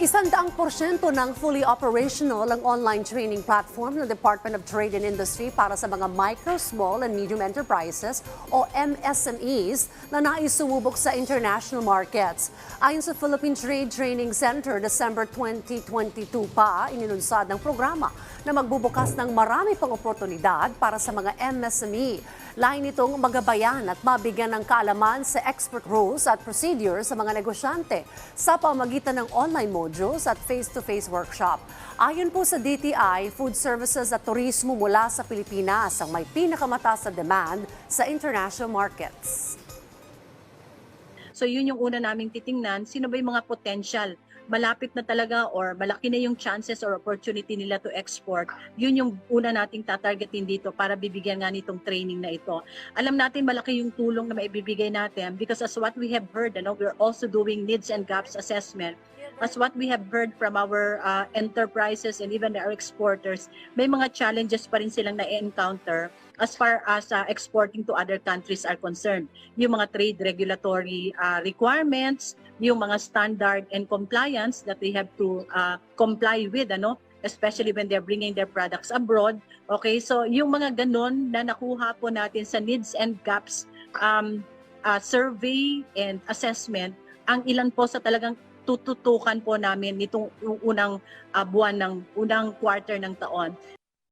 Isandaang porsyento ng fully operational ang online training platform ng Department of Trade and Industry para sa mga micro, small, and medium enterprises o MSMEs na nais sumubok sa international markets. Ayon sa Philippine Trade Training Center, December 2022 pa inilunsad ng programa na magbubukas ng marami pang oportunidad para sa mga MSME. Lain itong magabayan at mabigyan ng kaalaman sa expert rules at procedures sa mga negosyante sa pamagitan ng online modules at face-to-face workshop. Ayon po sa DTI, food services at turismo mula sa Pilipinas ang may pinakamataas na demand sa international markets. So yun yung una naming titingnan, sino ba yung mga potential malapit na talaga or malaki na yung chances or opportunity nila to export, yun yung una nating tatargetin dito para bibigyan nga nitong training na ito. Alam natin malaki yung tulong na maibibigay natin because as what we have heard, ano, we're also doing needs and gaps assessment. As what we have heard from our uh, enterprises and even our exporters, may mga challenges pa rin silang na-encounter as far as uh, exporting to other countries are concerned. Yung mga trade regulatory uh, requirements, yung mga standard and compliance that they have to uh, comply with, ano, especially when they're bringing their products abroad. Okay, so yung mga ganun na nakuha po natin sa needs and gaps um, uh, survey and assessment, ang ilan po sa talagang tututukan po namin nitong unang uh, buwan ng unang quarter ng taon.